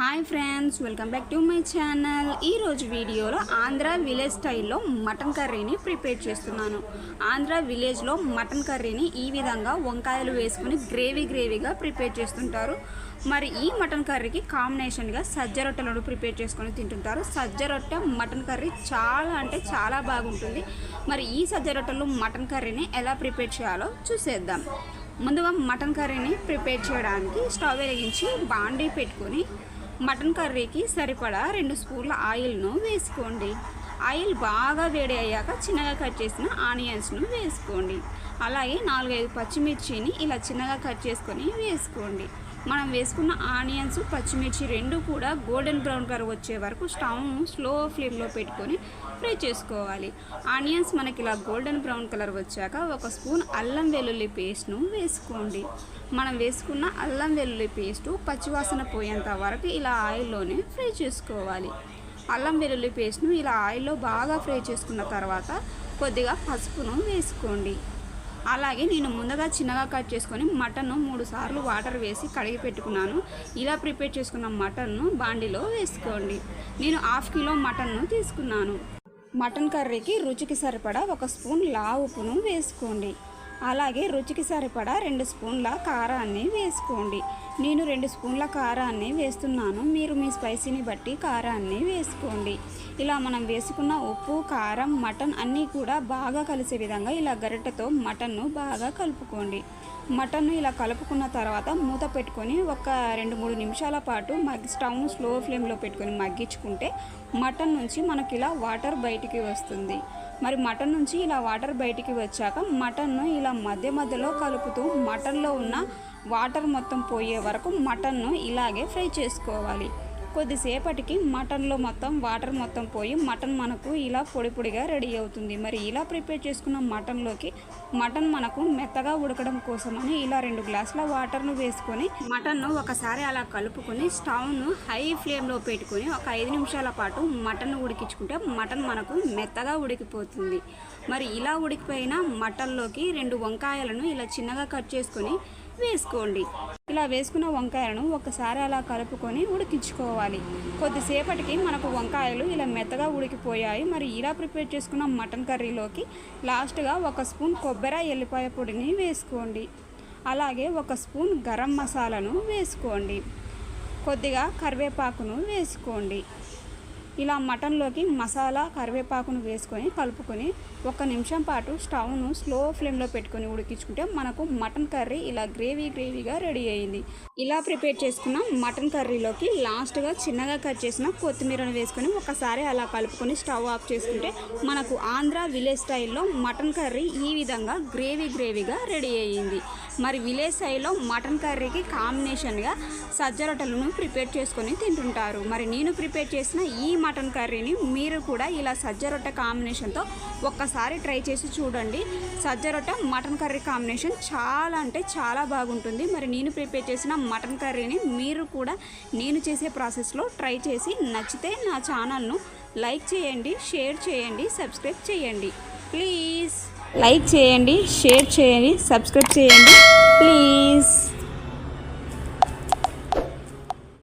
Hi friends welcome back to my channel. ఈరోజు వీడియోలో Andhra village స్టైల్లో మటన్ కర్రీని ప్రిపేర్ చేస్తున్నాను. ఆంధ్ర విలేజ్లో మటన్ కర్రీని ఈ విధంగా వంకాయలు వేసుకుని గ్రేవీ గ్రేవీగా ప్రిపేర్ చేస్తుంటారు. మరి ఈ మటన్ కర్రీకి కాంబినేషన్గా సజ్జ రొట్టెలను ప్రిపేర్ చేసుకొని తింటుంటారు. సజ్జ రొట్టె మటన్ కర్రీ చాలా అంటే చాలా బాగుంటుంది. మరి ఈ సజ్జ రొట్టెలు మటన్ కర్రీని ఎలా ప్రిపేర్ చేయాలో చూసేద్దాం. ముందుగా మటన్ కర్రీని ప్రిపేర్ చేయడానికి స్టవ్ వెలిగించి బాండీ పెట్టుకొని మటన్ కర్రీకి సరిపడా రెండు స్పూన్ల ఆయిల్ను వేసుకోండి. ఆయిల్ బాగా వేడి అయ్యాక చిన్నగా కట్ చేసిన ఆనియన్స్ను వేసుకోండి. అలాగే నాలుగైదు పచ్చిమిర్చిని ఇలా చిన్నగా కట్ చేసుకొని వేసుకోండి. మనం వేసుకున్న ఆనియన్స్ పచ్చిమిర్చి రెండు కూడా గోల్డెన్ బ్రౌన్ కలర్ వచ్చే వరకు స్టవ్ స్లో ఫ్లేమ్లో పెట్టుకొని ఫ్రై చేసుకోవాలి. ఆనియన్స్ మనకి ఇలా గోల్డెన్ బ్రౌన్ కలర్ వచ్చాక ఒక స్పూన్ అల్లం వెల్లుల్లి పేస్ట్ను వేసుకోండి. మనం వేసుకున్న అల్లం వెల్లుల్లి పేస్టు పచ్చివాసన పోయేంత వరకు ఇలా ఆయిల్లోనే ఫ్రై చేసుకోవాలి. అల్లం వెల్లుల్లి పేస్ట్ను ఇలా ఆయిల్లో బాగా ఫ్రై చేసుకున్న తర్వాత కొద్దిగా పసుపును వేసుకోండి. అలాగే నేను ముందుగా చిన్నగా కట్ చేసుకొని మటన్ను మూడు సార్లు వాటర్ వేసి కడిగి పెట్టుకున్నాను. ఇలా ప్రిపేర్ చేసుకున్న మటన్ను బాండిలో వేసుకోండి. నేను హాఫ్ కిలో మటన్ను తీసుకున్నాను. మటన్ కర్రీకి రుచికి సరిపడా ఒక స్పూన్ లా ఉప్పును వేసుకోండి. అలాగే రుచికి సరిపడా రెండు స్పూన్ల కారాన్ని వేసుకోండి. నేను రెండు స్పూన్ల కారాన్ని వేస్తున్నాను. మీరు మీ స్పైసీని బట్టి కారాన్ని వేసుకోండి. ఇలా మనం వేసుకున్న ఉప్పు కారం మటన్ అన్నీ కూడా బాగా కలిసే విధంగా ఇలా గరిటెతో మటన్ను బాగా కలుపుకోండి. మటన్ను ఇలా కలుపుకున్న తర్వాత మూత పెట్టుకొని ఒక రెండు మూడు నిమిషాల పాటు మగ్గి స్టవ్ను స్లో ఫ్లేమ్లో పెట్టుకొని మగ్గించుకుంటే మటన్ నుంచి మనకి ఇలా వాటర్ బయటికి వస్తుంది. మరి మటన్ నుంచి ఇలా వాటర్ బయటికి వచ్చాక మటన్ను ఇలా మధ్య మధ్యలో కలుపుతూ మటన్లో ఉన్న వాటర్ మొత్తం పోయే వరకు మటన్ను ఇలాగే ఫ్రై చేసుకోవాలి. కొద్దిసేపటికి మటన్లో మొత్తం వాటర్ మొత్తం పోయి మటన్ మనకు ఇలా పొడి పొడిగా రెడీ అవుతుంది. మరి ఇలా ప్రిపేర్ చేసుకున్న మటన్లోకి మటన్ మనకు మెత్తగా ఉడకడం కోసమని ఇలా రెండు గ్లాసుల వాటర్ను వేసుకొని మటన్ను ఒకసారి అలా కలుపుకొని స్టవ్ను హై ఫ్లేమ్లో పెట్టుకొని ఒక ఐదు నిమిషాల పాటు మటన్ ఉడికించుకుంటే మటన్ మనకు మెత్తగా ఉడికిపోతుంది. మరి ఇలా ఉడికిపోయిన మటన్లోకి రెండు వంకాయలను ఇలా చిన్నగా కట్ చేసుకొని వేసుకోండి. ఇలా వేసుకున్న వంకాయలను ఒకసారి అలా కలుపుకొని ఉడికించుకోవాలి. కొద్దిసేపటికి మనకు వంకాయలు ఇలా మెత్తగా ఉడికిపోయాయి. మరి ఇలా ప్రిపేర్ చేసుకున్న మటన్ కర్రీలోకి లాస్ట్గా ఒక స్పూన్ కొబ్బరి ఎల్లిపాయ పొడిని వేసుకోండి. అలాగే ఒక స్పూన్ గరం మసాలాను వేసుకోండి. కొద్దిగా కరివేపాకును వేసుకోండి. ఇలా మటన్లోకి మసాలా కరివేపాకును వేసుకొని కలుపుకొని ఒక నిమిషం పాటు స్టవ్ను స్లో ఫ్లేమ్లో పెట్టుకొని ఉడికించుకుంటే మనకు మటన్ కర్రీ ఇలా గ్రేవీ గ్రేవీగా రెడీ అయింది. ఇలా ప్రిపేర్ చేసుకున్న మటన్ కర్రీలోకి లాస్ట్గా చిన్నగా కట్ చేసిన కొత్తిమీరను వేసుకొని ఒకసారి అలా కలుపుకొని స్టవ్ ఆఫ్ చేసుకుంటే మనకు ఆంధ్ర విలేజ్ స్టైల్లో మటన్ కర్రీ ఈ విధంగా గ్రేవీ గ్రేవీగా రెడీ అయ్యింది మరి విలేజ్ స్టైల్లో మటన్ కర్రీకి కాంబినేషన్గా సజ్జ రొట్టెలను ప్రిపేర్ చేసుకొని తింటుంటారు. మరి నేను ప్రిపేర్ చేసిన ఈ మటన్ కర్రీని మీరు కూడా ఇలా సజ్జ రొట్టె కాంబినేషన్తో ఒక్కసారి ట్రై చేసి చూడండి. సజ్జ రొట్టె మటన్ కర్రీ కాంబినేషన్ చాలా అంటే చాలా బాగుంటుంది. మరి నేను ప్రిపేర్ చేసిన మటన్ కర్రీని మీరు కూడా నేను చేసే ప్రాసెస్లో ట్రై చేసి నచ్చితే నా ఛానల్ను లైక్ చేయండి షేర్ చేయండి సబ్స్క్రైబ్ చేయండి. ప్లీజ్. లైక్ చేయండి షేర్ చేయండి సబ్స్క్రైబ్ చేయండి. ప్లీజ్.